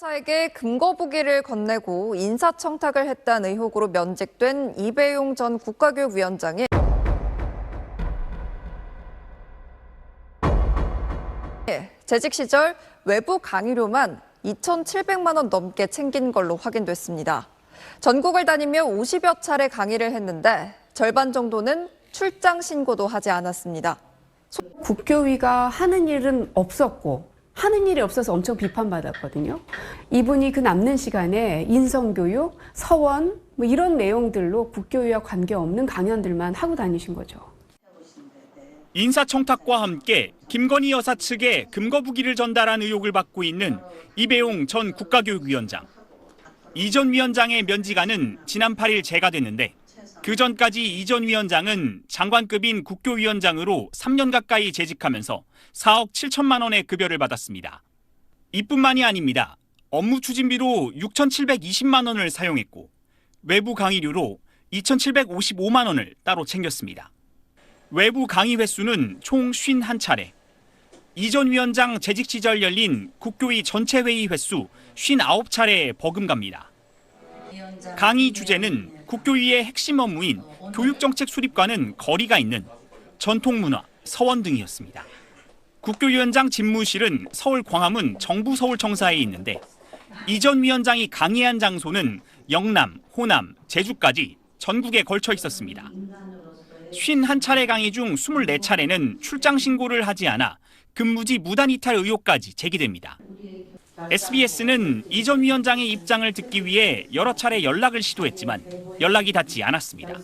사에게 금거부기를 건네고 인사청탁을 했다는 의혹으로 면직된 이배용 전 국가교육위원장이 재직 시절 외부 강의료만 2,700만 원 넘게 챙긴 걸로 확인됐습니다. 전국을 다니며 50여 차례 강의를 했는데 절반 정도는 출장 신고도 하지 않았습니다. 국교위가 하는 일은 없었고 하는 일이 없어서 엄청 비판받았거든요. 이분이 그 남는 시간에 인성교육, 서원 뭐 이런 내용들로 국교위와 관계없는 강연들만 하고 다니신 거죠. 인사청탁과 함께 김건희 여사 측에 금거부기를 전달한 의혹을 받고 있는 이배용 전 국가교육위원장. 이 전 위원장의 면직안은 지난 8일 재가 됐는데 그 전까지 이전 위원장은 장관급인 국교위원장으로 3년 가까이 재직하면서 4억 7천만 원의 급여를 받았습니다. 이뿐만이 아닙니다. 업무 추진비로 6,720만 원을 사용했고 외부 강의료로 2,755만 원을 따로 챙겼습니다. 외부 강의 횟수는 총 51차례. 이전 위원장 재직 시절 열린 국교위 전체 회의 횟수 59차례에 버금갑니다. 강의 주제는 국교위의 핵심 업무인 교육정책 수립과는 거리가 있는 전통문화, 서원 등이었습니다. 국교위원장 집무실은 서울 광화문 정부 서울청사에 있는데 이전 위원장이 강의한 장소는 영남, 호남, 제주까지 전국에 걸쳐 있었습니다. 51차례 강의 중 24차례는 출장 신고를 하지 않아 근무지 무단 이탈 의혹까지 제기됩니다. SBS는 이전 위원장의 입장을 듣기 위해 여러 차례 연락을 시도했지만 연락이 닿지 않았습니다.